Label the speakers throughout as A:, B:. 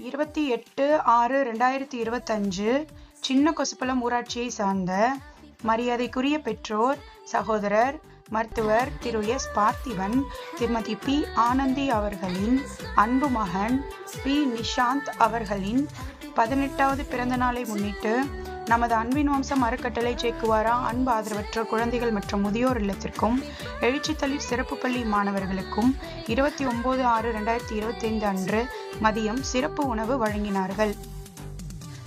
A: இருபத்தி எட்டு ஆறு ரெண்டாயிரத்தி இருபத்தஞ்சு சின்ன கொசுப்பலம் ஊராட்சியை சார்ந்த மரியாதைக்குரிய பெற்றோர் சகோதரர் மருத்துவர் திரு எஸ் பார்த்திபன் திருமதி பி ஆனந்தி அவர்களின் அன்பு மகன் பி நிஷாந்த் அவர்களின் பதினெட்டாவது பிறந்த நாளை முன்னிட்டு நமது அன்பின் வம்சம் அறக்கட்டளை சேக்குவாரா அன்பு ஆதரவற்ற குழந்தைகள் மற்றும் முதியோர் இல்லத்திற்கும் எழுச்சித்தளிர் சிறப்பு பள்ளி மாணவர்களுக்கும் இருபத்தி ஒன்பது ஆறு ரெண்டாயிரத்தி இருபத்தி ஐந்து அன்று மதியம் சிறப்பு உணவு வழங்கினார்கள்.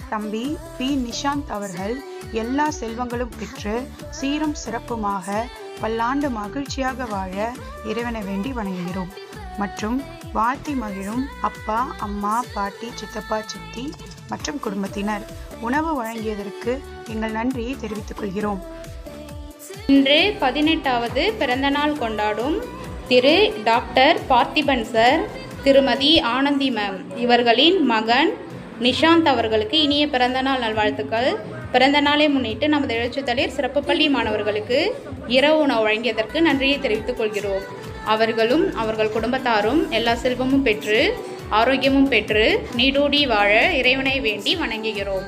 A: தம்பி பி நிஷாந்த் அவர்கள் எல்லா செல்வங்களும் பெற்று சீரும் சிறப்புமாக பல்லாண்டு மகிழ்ச்சியாக வாழ இறைவனை வேண்டி வணங்குகிறோம். மற்றும் வாழ்த்தி மகிழும் அப்பா அம்மா பாட்டி சித்தப்பா சித்தி மற்றும் குடும்பத்தினர். உணவு வழங்கியதற்கு எங்கள் நன்றியை தெரிவித்துக் கொள்கிறோம்.
B: இன்று பதினெட்டாவது பிறந்தநாள் கொண்டாடும் திரு டாக்டர் பார்த்திபன் சார் திருமதி ஆனந்தி மேம். இவர்களின் மகன் நிஷாந்த் அவர்களுக்கு இனிய பிறந்தநாள் நல்வாழ்த்துக்கள். பிறந்த நாளை முன்னிட்டு நமது எழுச்சித்தலைவர் சிறப்பு பள்ளி மாணவர்களுக்கு இரவு உணவு வழங்கியதற்கு நன்றியை தெரிவித்துக் கொள்கிறோம். அவர்களும் அவர்கள் குடும்பத்தாரும் எல்லா செல்வமும் பெற்று ஆரோக்கியமும் பெற்று நீடூடி வாழ இறைவனை வேண்டி வணங்குகிறோம்.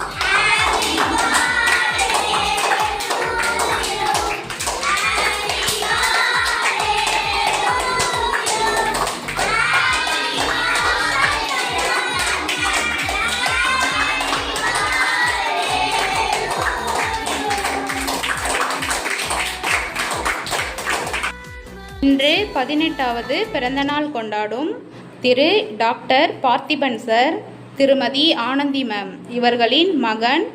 B: இன்று பதினெட்டாவது பிறந்தநாள் கொண்டாடும் திரு டாக்டர் பார்த்திபன் சார் திருமதி ஆனந்தி மேம். இவர்களின் மகன்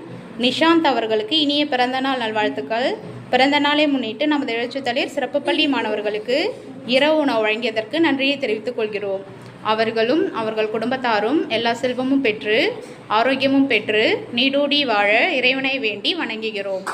B: நிஷாந்த் அவர்களுக்கு இனிய பிறந்தநாள் நல்வாழ்த்துக்கள். பிறந்த நாளை முன்னிட்டு நமது எழுச்சித்தலைவர் சிறப்பு பள்ளி மாணவர்களுக்கு இரவு உணவு வழங்கியதற்கு நன்றியை தெரிவித்துக் கொள்கிறோம். அவர்களும் அவர்கள் குடும்பத்தாரும் எல்லா செல்வமும் பெற்று ஆரோக்கியமும் பெற்று நீடூடி வாழ இறைவனை வேண்டி வணங்குகிறோம்.